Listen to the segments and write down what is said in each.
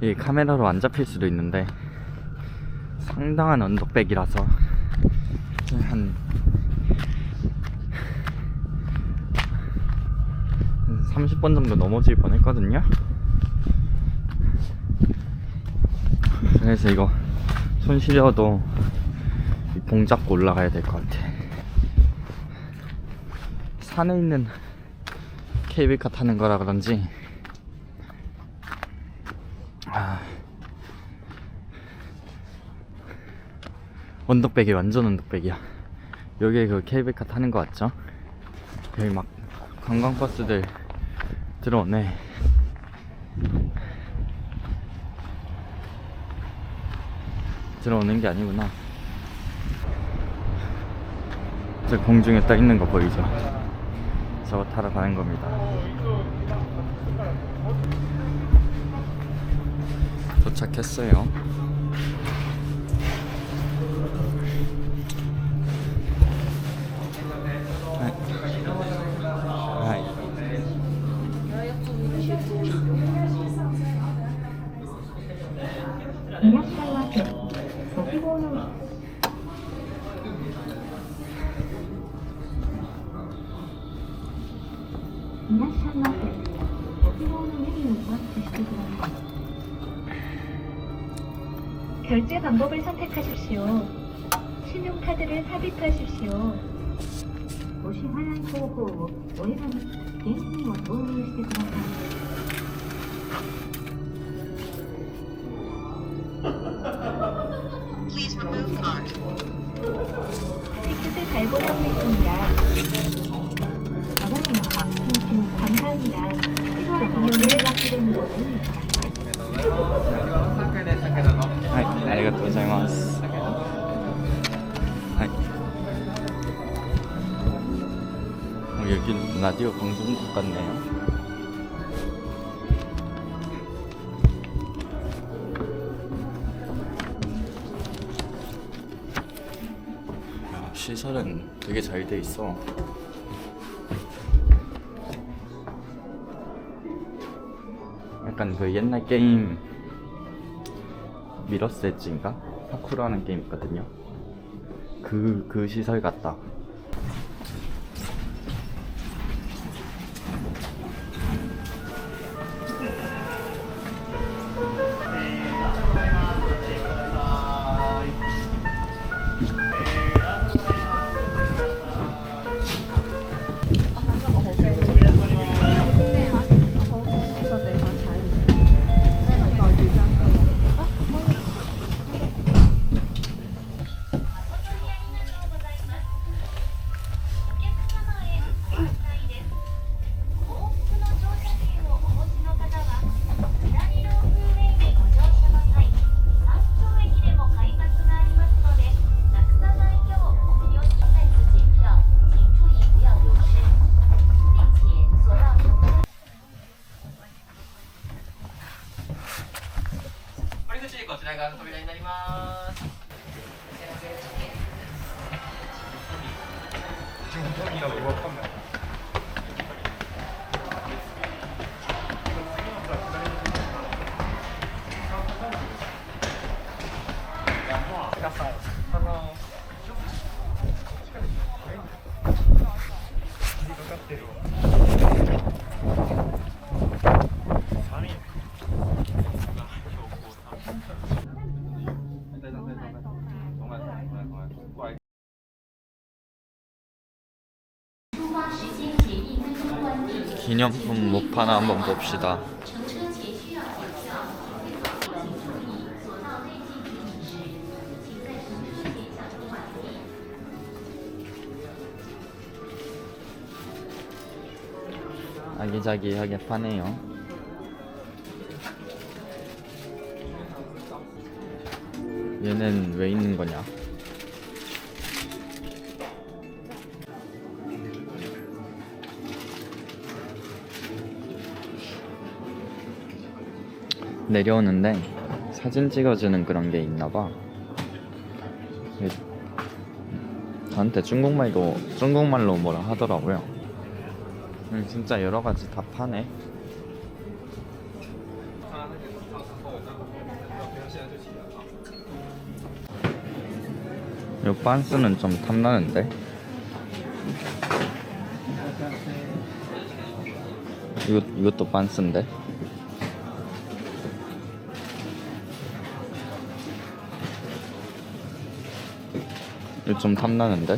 이 카메라로 안 잡힐 수도 있는데 상당한 언덕백이라서 한 30번 정도 넘어질 뻔했거든요. 그래서 이거 손 시려도 이봉 잡고 올라가야 될 것 같아. 산에 있는 케이블카 타는 거라 그런지 아 언덕백이 완전 언덕백이야. 여기에 그 케이블카 타는 거 같죠? 여기 막 관광버스들 들어오네. 들어오는 게 아니구나. 저 공중에 떠 있는 거 보이죠? 저거 타러 가는 겁니다. 도착했어요. 하이. 하이. 결제 방법을 선택하십시오. 신용카드를 삽입하십시오. 오시환 소호 오해반 갱신원 오미스테 그라카 티켓을 잘 보내고 있습니다. 用に忘れんご注意ください。 하이. 아리가또 고자이마스. 하이. 어, 여기 라디오 방송국 같네요. 야, 시설은 되게 잘 돼 있어. 약간 그 옛날 게임 미러스 엣지인가? 파쿠르 하는 게임 있거든요. 그, 그 시설 같다. ます。 기념품 못 파나 한번 봅시다. 아기자기하게 파네요. 얘는 왜 있는 거냐? 내려오는데 사진 찍어주는 그런 게 있나 봐. 예, 저한테 중국말도 중국말로 뭐라 하더라고요. 음, 진짜 여러 가지 다 파네. 이 반스는 좀 탐나는데? 이거, 이것도 반스인데? 좀 탐나는데?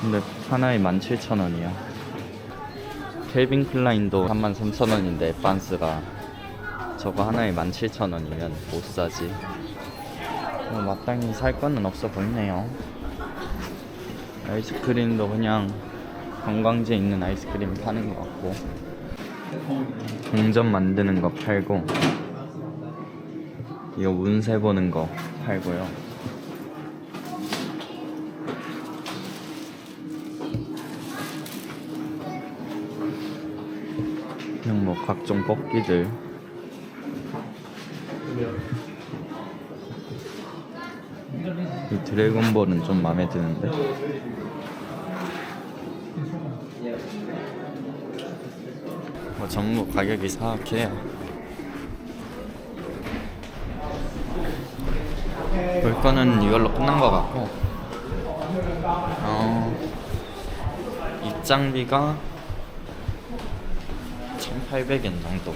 근데 하나에 17,000원이야. 켈빈 클라인도 33,000원인데 반스가 저거 하나에 17,000원이면 못 사지. 뭐 마땅히 살 거는 없어 보이네요. 아이스크림도 그냥 관광지에 있는 아이스크림 파는 것 같고 동전 만드는 거 팔고 이거 운세 보는 거 팔고요. 그냥 뭐 각종 뽑기들 이 드래곤볼은 좀 마음에 드는데 뭐 전부 가격이 사악해요 볼 거는 이걸로 끝난 것 같고 어, 입장비가 1,800엔 정도.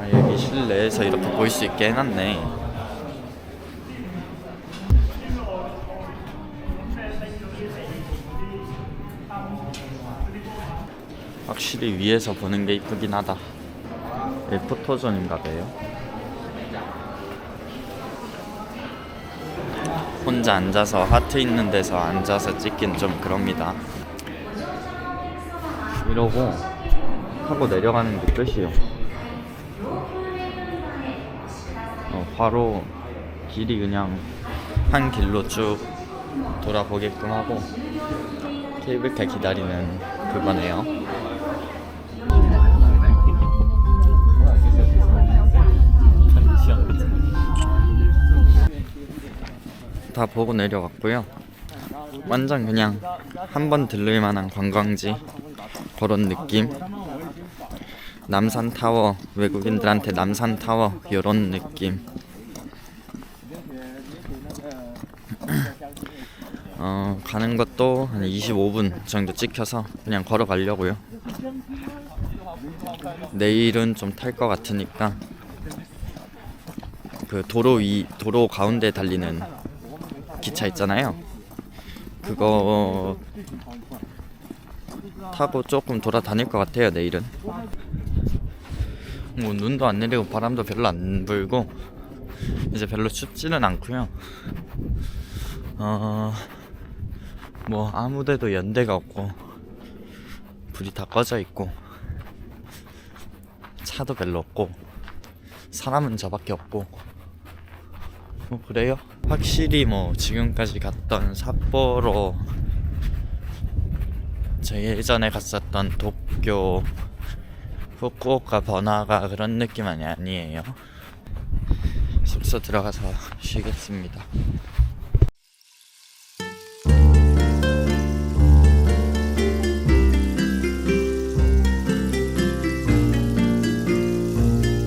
아, 여기 실내에서 이렇게 볼 수 있게 해놨네. 확실히 위에서 보는 게 이쁘긴 하다. 이 포토존인가 봐요. 혼자 앉아서 하트 있는 데서 앉아서 찍긴 좀 그럽니다. 이러고 타고 내려가는 게 끝이요. 어, 바로 길이 그냥 한 길로 쭉 돌아보게끔 하고 케이블카 기다리는 그거네요. 다 보고 내려갔고요. 완전 그냥 한 번 들를 만한 관광지 그런 느낌. 남산 타워 외국인들한테 남산 타워 이런 느낌. 어 가는 것도 한 25분 정도 찍혀서 그냥 걸어가려고요. 내일은 좀 탈 것 같으니까 그 도로 위 도로 가운데 달리는 기차 있잖아요. 그거 타고 조금 돌아다닐 것 같아요 내일은. 뭐 눈도 안 내리고 바람도 별로 안 불고 이제 별로 춥지는 않고요. 어뭐 아무데도 연대가 없고 불이 다 꺼져 있고 차도 별로 없고 사람은 저밖에 없고 뭐 그래요? 확실히 뭐 지금까지 갔던 삿포로 저 예전에 갔었던 도쿄 후쿠오카 번화가 그런 느낌은 아니에요 숙소 들어가서 쉬겠습니다